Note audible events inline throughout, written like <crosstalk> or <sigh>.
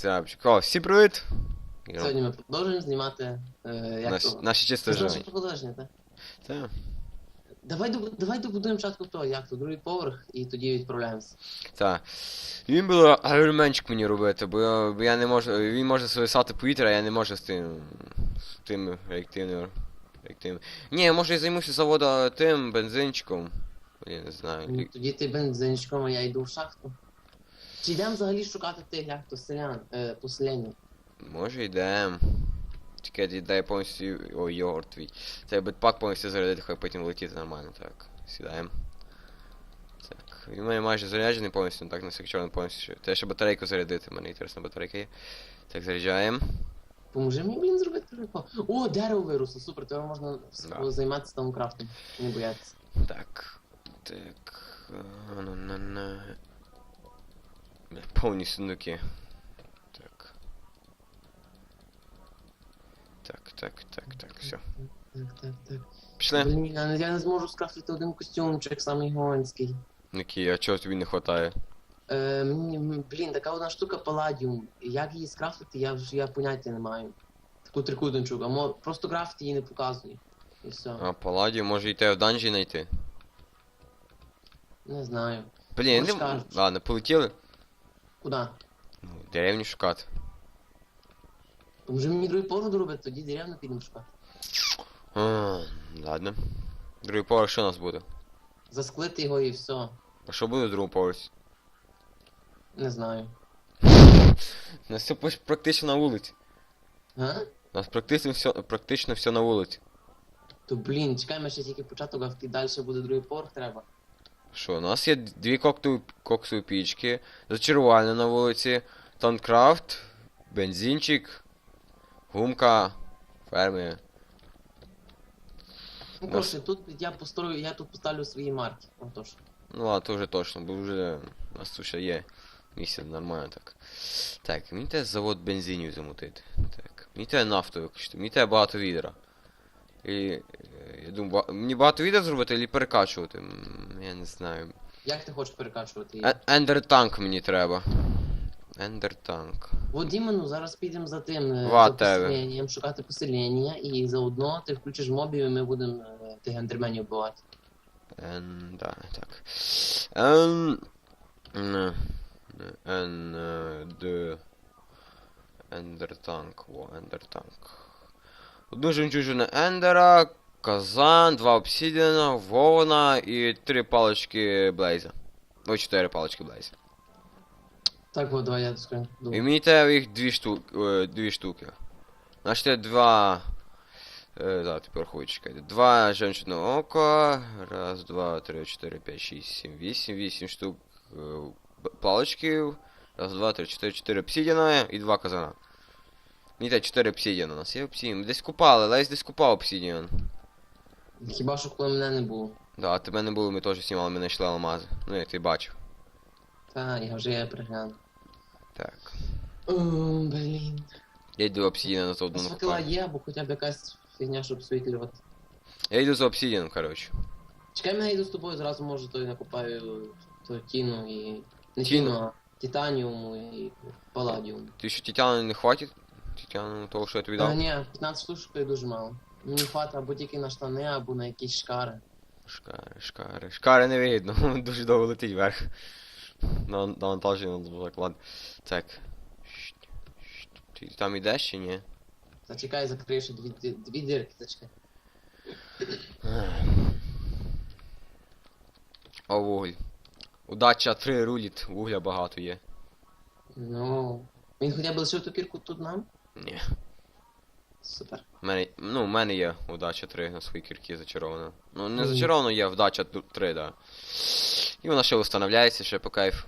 Цяпчик. О, всі привіт! Сьогодні ми продовжуємо знімати. Е, як Наш, то? наші чисто Це живі. продовження, так? Та. Давай, доб- давай добудуємо спочатку того, як то, другий поверх, і тоді відправляємося. Та. Він було айронменчик мені робити, бо я, бо я не можу. Він може зависати повітря, а я не можу з тим. з тим реактивним. реактивним. Ні, я може я займуся заводу тим бензинчиком. Я не знаю. Ну, Тоді ти бензинчиком, а я йду в шахту. Чи йдемо взагалі шукати тих, то селян, е, поселення? Може йдем. Тільки дай повністю. Ой, йогурт твій. Це бетпак повністю зарядити, хай потім летіти нормально. Так, сідаємо. Так. Він мене майже заряджений повністю, ну так на всяк чорний повністю. Те, ще батарейку зарядити, в мене інтересна батарейка є. Так, заряджаємо. Поможи мені, блін, зробити прикол. О, дерево виросло, супер, тепер можна Да. займатися там крафтом. Не боятися. Так. Так. а, на на на Повні сундуки. Так. Так, так, так, так, все. Так, так, так. Пішли. Блін, я не- я не зможу скрафтити один костюмчик, самий гонський. Ники, а чого тобі не вистачає? Е, мені, м, блін, така одна штука паладіум. Як її скрафтити, я вже я поняття не маю. Таку трикутничку, а мо, просто крафт її не показує. І все. А, Паладію, може йти в данжі знайти? Не знаю. Блін, не... кажуть. Ладно, полетіли. Куди? Ну, деревню шукати. То може мені другий поверх робити, тоді деревну підемо шукати. А, ладно. Другий поверх що у нас буде? Засклити його і все. А що буде в другому поверсі? Не знаю. У <laughs> нас все пос- практично на вулиці. Га? У нас практично все, практично все на вулиці. То блін, чекай, ми ще тільки початок, а вки- далі буде другий поверх треба. Що, у нас є дві кокту... коксові пічки, зачарувальня на вулиці, танкрафт, бензинчик, гумка, ферми. Ну Нас- коротше, тут я построю, я тут поставлю свої марки. Отож. Ну ладно, то вже точно, бо вже у нас тут ще є місце нормально так. Так, мені треба завод бензинів замутити. Так. Мені треба нафту виключити, мені треба багато відра. І е, я думаю, ба- мені багато відра зробити чи перекачувати? Знаю. Як ти хочеш перекачувати її? Е- Ендер танк мені треба. Ендер танк. От іменно зараз підемо за тим е, за поселенням, шукати поселення, і заодно ти включиш мобів, і ми будемо е, тих ендерменів вбивати. Ен, да, так. Ен... н- Ен... е, Д... Ендер танк. Во, ендер танк. Одну жемчужину ендера, казан, два обсідіана, вовна і три палочки блейза. Ой, чотири палочки блейза. Так, от, давай я скажу. І мені треба їх дві штуки. Дві штуки. Значить, два. Е, да, тепер рахуй, чекайте. Два жемчужного ока. Раз, два, три, чотири, п'ять, шість, сім, вісім. Вісім штук е, палочків. Раз, два, три, чотири, чотири обсідіана і два казана. Мені треба чотири обсідіана. У нас є обсідіан. Ми Десь купали, Лесь десь купав обсідіан. Хіба що коли мене не було. Да, а тебе не було, ми теж знімали, ми знайшли алмази. Ну, як ти бачив. Та, я вже я пригляну. Так. О, блін. Я йду обсідіана за А одну накопаю. є, або хоча б якась фігня, щоб світлювати. Я йду за обсідіаном, коротше. Чекай, мене йду з тобою, зразу може той накопаю то тіну і. Не Тіну? а титаніуму і паладіуму. Ти що тітяна не хватить? Тітяна того, що я тобі дав? ні, 15 штучок то дуже мало. Мені хватить або тільки на штани, або на якісь шкари. Шкари, шкари. Шкари не видно, <laughs> дуже довго летить вверх. На навантаження на так, ладно. Так. Ти там ідеш чи ні? Зачекай, закрий ще дві, дві, дві дірки, зачекай. О, вуголь. Удача 3 руліт, вугля багато є. Ну. Він хоча б лишив ту кірку тут нам? Ні. Супер. У мене, ну, у мене є удача 3 на своїй кіркі зачарована. Ну, не Мгм. зачаровано є вдача 3, да. І вона ще встановляється, ще по кайф.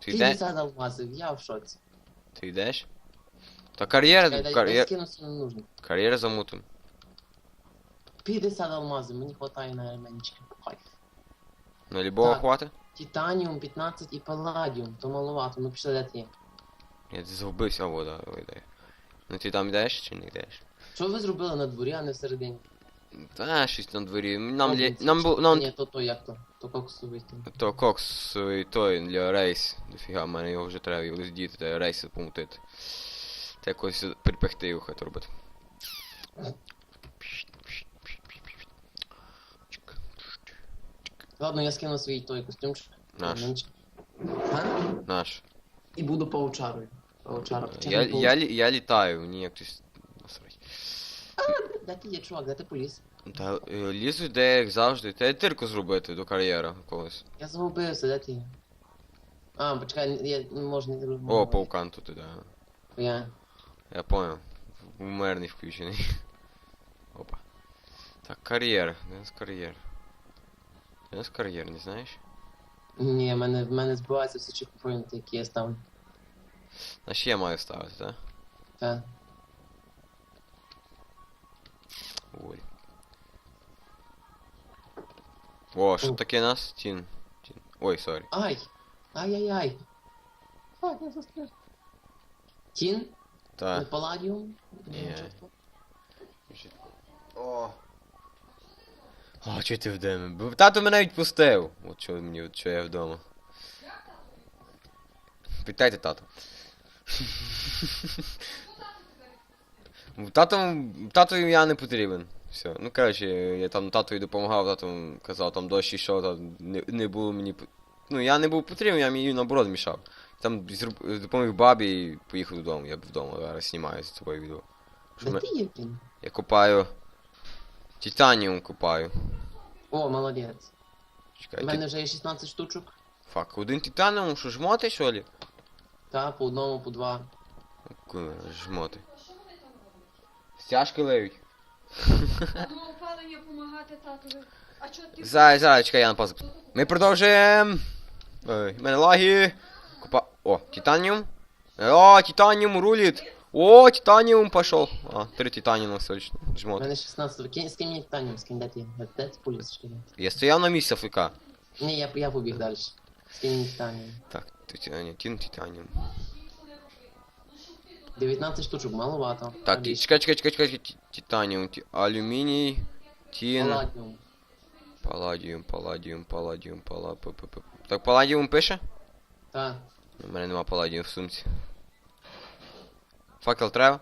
Ти йдеш? 50 алмазів, я в шоці. Ти йдеш? Та кар'єра, Дай, дай, дай кар'єра, скинуся не нужно. кар'єра замутим. 50 алмазів, мені хватає на елементчики. Кайф. На любого Так. хватить? Титаніум 15 і паладіум, то маловато, ну пішли де ти є. Я десь загубився, а вода вийде. Ну ти там йдеш чи не йдеш? Що ви зробили на дворі, а не всередині? Та, щось на дворі. Нам, це нам, бу... нам Ні, то то як то. То коксовий там. То кокс і той для рейс. Дофіга, в мене його вже треба його діти, та рейси помутити. Та якось припекти його хай робити. Ладно, я скину свій той костюмчик. Наш. Менш. Наш. І буду паучарою. Паучара. Я, я, лі- я літаю, мені як хтось. насрать. Де ти є, чувак, де ти поліз? Та е, лізу де як завжди. Та й тирку зробити до кар'єра колись. Я загубився, де ти? А, почекай, я не можу не зробити. О, паукан тут іде. Я. Я понял. Умерний включений. <laughs> Опа. Так, кар'єр. Де у нас кар'єр? Де у нас кар'єр, не знаєш? Ні, в мене, в мене збиваються всі чекпоінти, які я ставлю. Значить я маю ставити, так? Та. Ой. О, що таке нас? Тін. Тін. Ой, сорі. Ай! Ай-яй-яй! Фак, я застряг. Тін? Не Та. паладіум? Ні. О. О, чого ти вдома? Тато мене відпустив. От чого мені, от чого я вдома. Питайте тато. Тато, тато я не потрібен. Все. Ну коротше, я там татові допомагав, тато казав, там дощ ішов, там не, не було мені. Ну я не був потрібен, я мені наоборот мішав. Там допоміг бабі і поїхав додому. Я вдома зараз знімаю з собою відео. Що ми... Я копаю. Титаніум копаю. О, молодець. У Чекай, мене ти... вже є 16 штучок. Фак, один титаніум, що жмоти, що ли? Та, по одному, по два. Ку- Жмоти. Стяжки леють. Ну, опалення допомагати татові. А чого ти? Зай, зай, чекай, я на паузу. Ми продовжуємо. Ой, в мене лаги. Купа. О, титаніум. О, титаніум рулит. О, титаніум пошел. А, три титаніума точно. У Жмоти. мене 16. Кинь, скинь мені питання, скинь, де ти? Де, де ти поліз? Я стояв на місці ФК. Ні, я, я побіг далі. Скинь мені питання. Так, титаніум, тін титаніум. 19 штучок, маловато. Так, А ті- більше? чекай, чекай, чекай, чекай, ті- титаніум, ті- алюміній, тін, Паладіум. паладіум, паладіум, паладіум, пала, п- п- п- Так, паладіум пише? Та. У мене нема паладіум в сумці. Факел треба?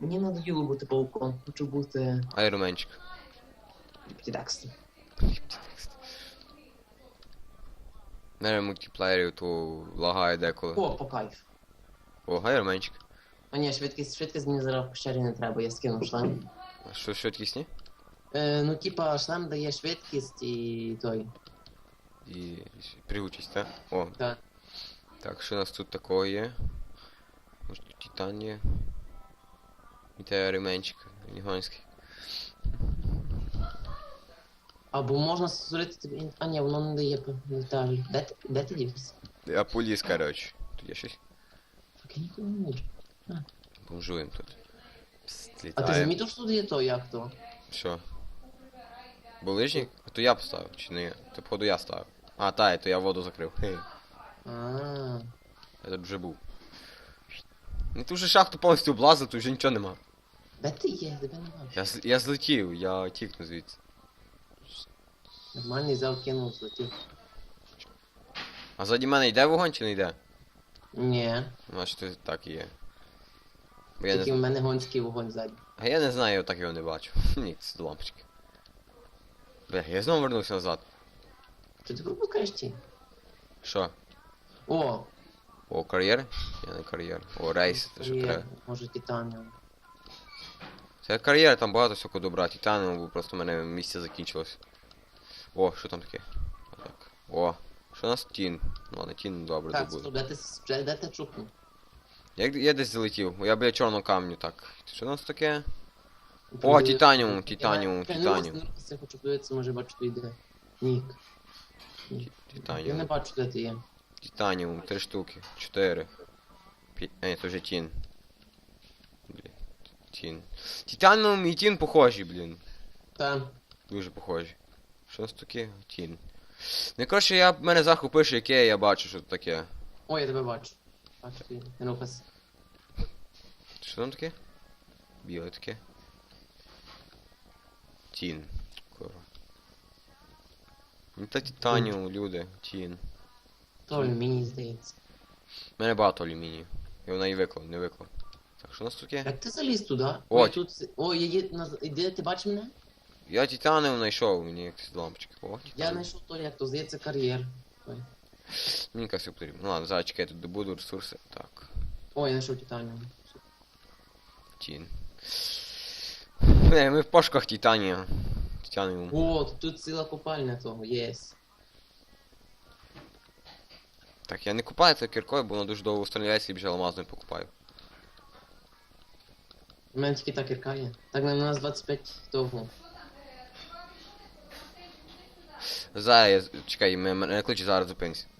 Мені надоїло бути пауком. Хочу бути Айроменчик. підекстом. Не мультиплеєрів, то лагає деколи. О, по кайф. О, айроменчик. А ні, швидкість, швидкість мені зараз в пещері не треба, я скинув шлем. А що швидкісні? Е, ну, типа, шлем дає швидкість і той. І пригучість, так? О, Так. так, що у нас тут такого є? Може тут титан є? І те айроменчик, нігонський. Або можна створити тобі. А ні, воно не дає деталі. Де ти, де ти дівся? Я поліз, коротше. Тут є щось? Так я ніколи не бачу. Бомжуємо тут. Пс, А ти літає. замітив, що тут є то, як то? Що? Булижник? А то я поставив, чи не я? То походу я ставив. А, та, то я воду закрив. Хе. А, Я тут вже був. Ну тут вже шахту повністю облазив, тут вже нічого нема. де ти є? Тебе не бачу. Я, з- я злетів, я тікну звідси. Нормальний зал кинув, злетів. А ззаді мене йде вогонь чи не йде? Ні, Значить це так і є. Бо я не... тільки в мене гонський вогонь ззаді. А я не знаю, я так його не бачу. Ні, це лампочки. Бля, я знову вернувся назад. Що ти пропускаєш ті? Що? О, О, кар'єр? Я не кар'єр. О, рейс, це що треба. може титаніум. Це кар'єр, там багато всякого добра, титану, бо просто в мене місце закінчилось. О, що там таке? Отак. О, що у нас тін? Ну ладно, тін добре Так, добуде. стоп, де ти, с- де, де ти чукнув? Я, я десь залетів, я біля чорного камню, так. Що у нас таке? О, титаніум, Я- титаніум, я- титаніум. Я не я хочу подивитися, може бачу твій де. Нік. Я не Титаніум. бачу, де ти є. Титаніум, три штуки, чотири. Пі... А, ні, це вже тін. Блін. Тін. Титаніум і тін похожі, блін. Та, Дуже похожі. Що у нас таке? Тін. Ну, коротше, я, в мене заху пише, яке я бачу, що це таке. Ой, я тебе бачу. Бачу твій. Не. Що там таке? Біле таке. Тін. Курва. Ну та титаніум, люди, тін. То мені здається. У мене багато алюмінію. Я вона і виклав, не виклав. Так, що у нас тут є? Як ти заліз туди? Ой. Ой, тут. Ой, я є. Іди, ти бачиш мене? Я титаніум знайшов, мені якісь лампочки. О, Я титаніум. знайшов то, як то здається кар'єр. Ой. Мені якось потрібно. Ну ладно, зараз чекай, я тут добуду ресурси. Так, Ой, я знайшов титаніум. тін. Не, ми в пошуках титанія. Титаніум. О, тут, ціла копальня того, єс. Так, я не купаю це кіркою, бо воно дуже довго встановляється, ліпше алмазною покупаю. У мене тільки та кірка є. Так на нас 25 того. Зараз Чекай, мене кличе зараз зупинься.